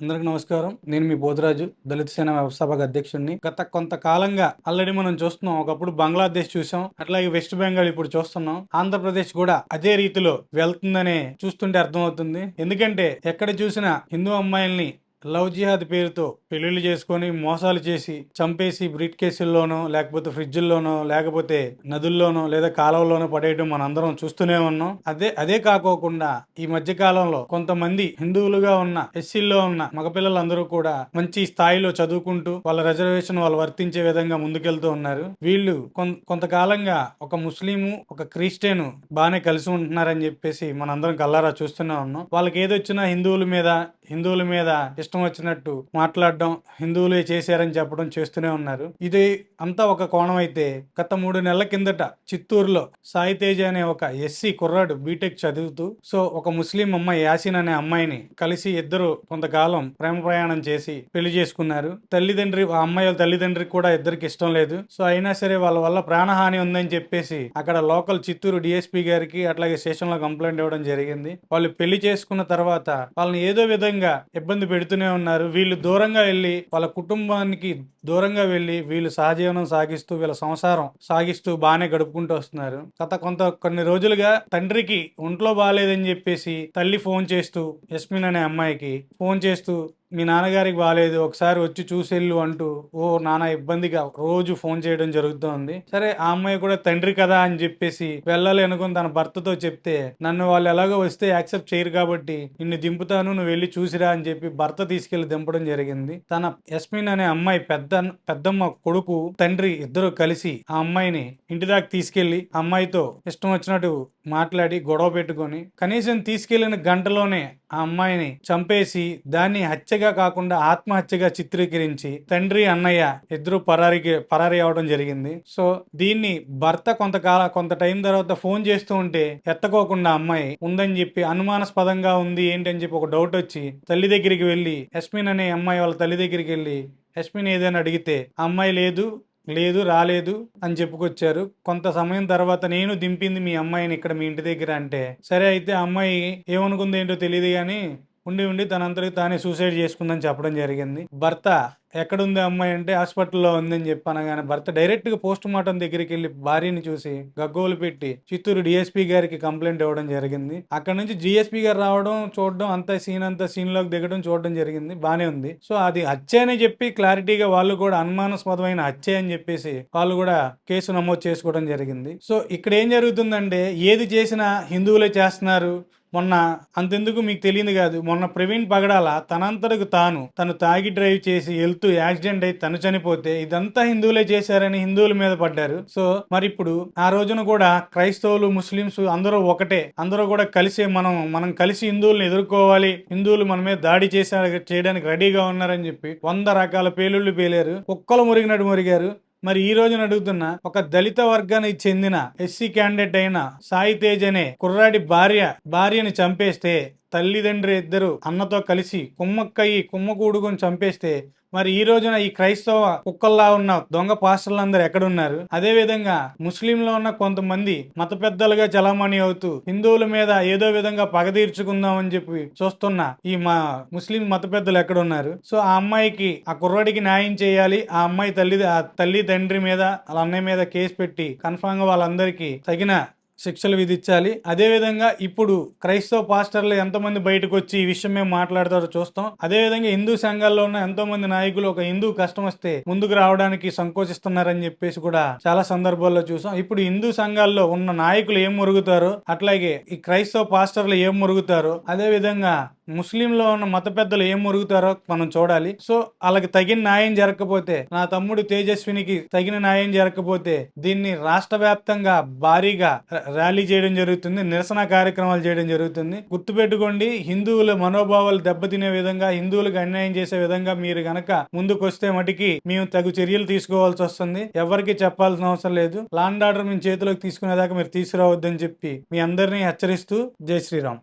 అందరికి నమస్కారం. నేను మీ బోధరాజు దళిత సేన వ్యవస్థాపక అధ్యక్షుడిని. గత కొంతకాలంగా ఆల్రెడీ మనం చూస్తున్నాం. ఒకప్పుడు బంగ్లాదేశ్ చూసాం. అట్లాగే వెస్ట్ బెంగాల్ ఇప్పుడు చూస్తున్నాం. ఆంధ్రప్రదేశ్ కూడా అదే రీతిలో వెళ్తుందనే చూస్తుంటే అర్థమవుతుంది. ఎందుకంటే ఎక్కడ చూసినా హిందూ అమ్మాయిల్ని లవ్ జిహాద్ పేరుతో పెళ్ళిళ్ళు చేసుకొని మోసాలు చేసి చంపేసి బ్రీట్ కేసుల్లోనో లేకపోతే ఫ్రిడ్జ్ల్లోనో లేకపోతే నదుల్లోనో లేదా కాలువల్లోనో పడేయడం మనం అందరం చూస్తూనే ఉన్నాం. అదే అదే కాకోకుండా ఈ మధ్య కాలంలో కొంతమంది హిందువులుగా ఉన్న ఎస్సీల్లో ఉన్న మగపిల్లలందరూ కూడా మంచి స్థాయిలో చదువుకుంటూ వాళ్ళ రిజర్వేషన్ వాళ్ళు వర్తించే విధంగా ముందుకెళ్తూ ఉన్నారు. వీళ్ళు కొం- కొంతకాలంగా ఒక ముస్లిము ఒక క్రిస్టియన్ బాగానే కలిసి ఉంటున్నారని చెప్పేసి మనందరం కల్లారా చూస్తూనే ఉన్నాం. వాళ్ళకి ఏదొచ్చినా హిందువుల మీద హిందువుల మీద ఇష్టం వచ్చినట్టు మాట్లాడడం హిందువులే చేశారని చెప్పడం చేస్తూనే ఉన్నారు. ఇది అంతా ఒక కోణం అయితే గత మూడు నెలల కిందట చిత్తూరులో సాయితేజ అనే ఒక ఎస్సీ కుర్రాడు బీటెక్ చదువుతూ సో ఒక ముస్లిం అమ్మాయి యాసిన్ అనే అమ్మాయిని కలిసి ఇద్దరు కొంతకాలం ప్రేమ ప్రయాణం చేసి పెళ్ళి చేసుకున్నారు. తల్లిదండ్రి ఆ అమ్మాయి వాళ్ళ తల్లిదండ్రికి కూడా ఇద్దరికి ఇష్టం లేదు. సో అయినా సరే వాళ్ళ వల్ల ప్రాణహాని ఉందని చెప్పేసి అక్కడ లోకల్ చిత్తూరు డిఎస్పీ గారికి అట్లాగే స్టేషన్లో కంప్లైంట్ ఇవ్వడం జరిగింది. వాళ్ళు పెళ్ళి చేసుకున్న తర్వాత వాళ్ళని ఏదో విధంగా ఇబ్బంది పెడుతూనే ఉన్నారు. వీళ్ళు దూరంగా వెళ్ళి వాళ్ళ కుటుంబానికి దూరంగా వెళ్ళి వీళ్ళు సహజీవనం సాగిస్తూ వీళ్ళ సంసారం సాగిస్తూ బాగానే గడుపుకుంటూ వస్తున్నారు. గత కొంత కొన్ని రోజులుగా తండ్రికి ఒంట్లో బాగాలేదని చెప్పేసి తల్లి ఫోన్ చేస్తూ యస్మిన్ అనే అమ్మాయికి ఫోన్ చేస్తూ మీ నాన్నగారికి బాగాలేదు ఒకసారి వచ్చి చూసెళ్ళు అంటూ ఓ నాన్న ఇబ్బందిగా రోజు ఫోన్ చేయడం జరుగుతోంది. సరే ఆ అమ్మాయి కూడా తండ్రి కదా అని చెప్పేసి వెళ్ళాలి అనుకుని తన భర్తతో చెప్తే నన్ను వాళ్ళు ఎలాగో వస్తే యాక్సెప్ట్ చేయరు కాబట్టి నిన్ను దింపుతాను నువ్వు వెళ్ళి చూసిరా అని చెప్పి భర్త తీసుకెళ్ళి దింపడం జరిగింది. తన యస్మిన్ అనే అమ్మాయి పెద్ద పెద్దమ్మ కొడుకు తండ్రి ఇద్దరు కలిసి ఆ అమ్మాయిని ఇంటి దాకా తీసుకెళ్ళి ఆ అమ్మాయితో ఇష్టం వచ్చినట్టు మాట్లాడి గొడవ పెట్టుకొని కనీసం తీసుకెళ్ళిన గంటలోనే ఆ అమ్మాయిని చంపేసి దాన్ని హత్యగా కాకుండా ఆత్మహత్యగా చిత్రీకరించి తండ్రి అన్నయ్య ఇద్దరు పరారికి పరారి అవడం జరిగింది. సో దీన్ని భర్త కొంతకాల కొంత టైం తర్వాత ఫోన్ చేస్తూ ఉంటే ఎత్తకోకుండా అమ్మాయి ఉందని చెప్పి అనుమానాస్పదంగా ఉంది ఏంటి అని చెప్పి ఒక డౌట్ వచ్చి తల్లి దగ్గరికి వెళ్ళి యస్మిన్ అనే అమ్మాయి వాళ్ళ తల్లి దగ్గరికి వెళ్ళి యస్మిన్ ఏదైనా అడిగితే ఆ అమ్మాయి లేదు లేదు రాలేదు అని చెప్పుకొచ్చారు. కొంత సమయం తర్వాత నేను దింపింది మీ అమ్మాయిని ఇక్కడ మీ ఇంటి దగ్గర అంటే. సరే అయితే అమ్మాయి ఏమనుకుంది ఏంటో తెలియదు కానీ ఉండి ఉండి తనంతటికి తానే సూసైడ్ చేసుకుందని చెప్పడం జరిగింది. భర్త ఎక్కడుంది అమ్మాయి అంటే హాస్పిటల్లో ఉందని చెప్పాను కానీ భర్త డైరెక్ట్గా పోస్ట్ మార్టం దగ్గరికి వెళ్ళి భార్యని చూసి గగ్గోలు పెట్టి చిత్తూరు డిఎస్పీ గారికి కంప్లైంట్ ఇవ్వడం జరిగింది. అక్కడ నుంచి జిఎస్పీ గారు రావడం చూడడం అంత సీన్ అంత సీన్లోకి దిగడం చూడడం జరిగింది. బాగానే ఉంది. సో అది హత్య అని చెప్పి క్లారిటీగా వాళ్ళు కూడా అనుమానాస్పదమైన హత్య అని చెప్పేసి వాళ్ళు కూడా కేసు నమోదు చేసుకోవడం జరిగింది. సో ఇక్కడ ఏం జరుగుతుందంటే ఏది చేసినా హిందువులే చేస్తున్నారు. మొన్న అంతెందుకు మీకు తెలియదు కాదు. మొన్న ప్రవీణ్ పగడాల తనంతటకు తాను తను తాగి డ్రైవ్ చేసి వెళ్తూ యాక్సిడెంట్ అయి తను చనిపోతే ఇదంతా హిందువులే చేశారని హిందువుల మీద పడ్డారు. సో మరి ఇప్పుడు ఆ రోజున కూడా క్రైస్తవులు ముస్లింస్ అందరూ ఒకటే. అందరూ కూడా కలిసి మనం మనం కలిసి హిందువులను ఎదుర్కోవాలి. హిందువులు మన మీద దాడి చేసే చేయడానికి రెడీగా ఉన్నారని చెప్పి వంద రకాల పేలుళ్ళు పేలారు. కుక్కలు మురిగినట్టు మురిగారు. మరి ఈ రోజున అడుగుతున్న ఒక దళిత వర్గానికి చెందిన ఎస్సీ క్యాండిడేట్ అయిన సాయి తేజ్ అనే కుర్రాడి భార్య భార్యని చంపేస్తే తల్లిదండ్రి ఇద్దరు అన్నతో కలిసి కుమ్మక్కయ్యి కుమ్మకూడుకొని చంపేస్తే మరి ఈ రోజున ఈ క్రైస్తవ కుక్కల్లా ఉన్న దొంగ పాస్టర్లందరూ ఎక్కడున్నారు? అదే విధంగా ముస్లింలో ఉన్న కొంతమంది మత పెద్దలుగా చలామణి అవుతూ హిందువుల మీద ఏదో విధంగా పగ తీర్చుకుందాం అని చెప్పి చూస్తున్న ఈ మా ముస్లిం మత పెద్దలు ఎక్కడున్నారు? సో ఆ అమ్మాయికి ఆ కుర్రాడికి న్యాయం చేయాలి. ఆ అమ్మాయి తల్లి ఆ తల్లి తండ్రి మీద వాళ్ళ అన్నయ్య మీద కేసు పెట్టి కన్ఫామ్గా వాళ్ళందరికీ తగిన శిక్షలు విధించాలి. అదే విధంగా ఇప్పుడు క్రైస్తవ పాస్టర్లు ఎంతమంది బయటకు వచ్చి ఈ విషయం మేము మాట్లాడతారో చూస్తాం. అదే విధంగా హిందూ సంఘాల్లో ఉన్న ఎంతో మంది నాయకులు ఒక హిందూ కష్టం వస్తే ముందుకు రావడానికి సంకోచిస్తున్నారని చెప్పేసి కూడా చాలా సందర్భాల్లో చూసాం. ఇప్పుడు హిందూ సంఘాల్లో ఉన్న నాయకులు ఏం మురుగుతారు అట్లాగే ఈ క్రైస్తవ పాస్టర్లు ఏం మురుగుతారో అదే విధంగా ముస్లింలో ఉన్న మత పెద్దలు ఏం మురుగుతారో మనం చూడాలి. సో వాళ్ళకి తగిన న్యాయం జరగకపోతే నా తమ్ముడు తేజస్వినికి తగిన న్యాయం జరగకపోతే దీన్ని రాష్ట్ర వ్యాప్తంగా భారీగా ర్యాలీ చేయడం జరుగుతుంది నిరసన కార్యక్రమాలు చేయడం జరుగుతుంది. గుర్తుపెట్టుకోండి హిందువుల మనోభావాలు దెబ్బతినే విధంగా హిందువులకు అన్యాయం చేసే విధంగా మీరు గనక ముందుకొస్తే మటుకి మేము తగు చర్యలు తీసుకోవాల్సి వస్తుంది. ఎవరికి చెప్పాల్సిన అవసరం లేదు. లాండ్ ఆర్డర్ మేము చేతిలోకి తీసుకునేదాకా మీరు తీసుకురావద్దని చెప్పి మీ అందరినీ హెచ్చరిస్తూ జై శ్రీరామ్.